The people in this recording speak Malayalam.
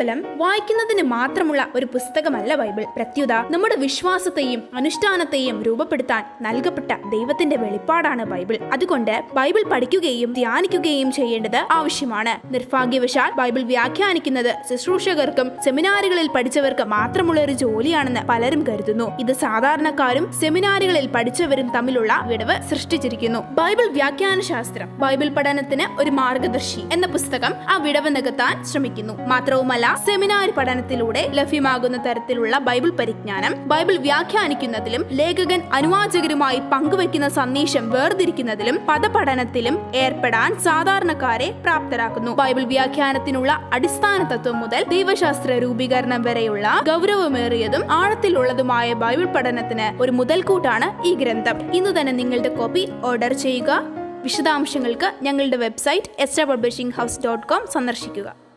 കേവലം വായിക്കുന്നതിന് മാത്രമുള്ള ഒരു പുസ്തകമല്ല ബൈബിൾ. പ്രത്യുത നമ്മുടെ വിശ്വാസത്തെയും അനുഷ്ഠാനത്തെയും രൂപപ്പെടുത്താൻ നൽകപ്പെട്ട ദൈവത്തിന്റെ വെളിപ്പാടാണ് ബൈബിൾ. അതുകൊണ്ട് ബൈബിൾ പഠിക്കുകയും ധ്യാനിക്കുകയും ചെയ്യേണ്ടത് ആവശ്യമാണ്. നിർഭാഗ്യവശാൽ ബൈബിൾ വ്യാഖ്യാനിക്കുന്നത് ശുശ്രൂഷകർക്കും സെമിനാറുകളിൽ പഠിച്ചവർക്ക് മാത്രമുള്ള ഒരു ജോലിയാണെന്ന് പലരും കരുതുന്നു. ഇത് സാധാരണക്കാരും സെമിനാറുകളിൽ പഠിച്ചവരും തമ്മിലുള്ള വിടവ് സൃഷ്ടിച്ചിരിക്കുന്നു. ബൈബിൾ വ്യാഖ്യാന ശാസ്ത്രം ബൈബിൾ പഠനത്തിന് ഒരു മാർഗദർശി എന്ന പുസ്തകം ആ വിടവ് നികത്താൻ ശ്രമിക്കുന്നു. മാത്രവുമല്ല സെമിനാർ പഠനത്തിലൂടെ ലഭ്യമാകുന്ന തരത്തിലുള്ള ബൈബിൾ പരിജ്ഞാനം ബൈബിൾ വ്യാഖ്യാനിക്കുന്നതിലും ലേഖകൻ അനുവാചകരുമായി പങ്കുവയ്ക്കുന്ന സന്ദേശം വേർതിരിക്കുന്നതിലും പദപഠനത്തിലും ഏർപ്പെടാൻ സാധാരണക്കാരെ പ്രാപ്തരാക്കുന്നു. ബൈബിൾ വ്യാഖ്യാനത്തിനുള്ള അടിസ്ഥാന തത്വം മുതൽ ദൈവശാസ്ത്ര രൂപീകരണം വരെയുള്ള ഗൗരവമേറിയതും ആഴത്തിലുള്ളതുമായ ബൈബിൾ പഠനത്തിന് ഒരു മുതൽക്കൂട്ടാണ് ഈ ഗ്രന്ഥം. ഇന്ന് തന്നെ നിങ്ങളുടെ കോപ്പി ഓർഡർ ചെയ്യുക. വിശദാംശങ്ങൾക്ക് ഞങ്ങളുടെ website Esta publishing house dot com സന്ദർശിക്കുക.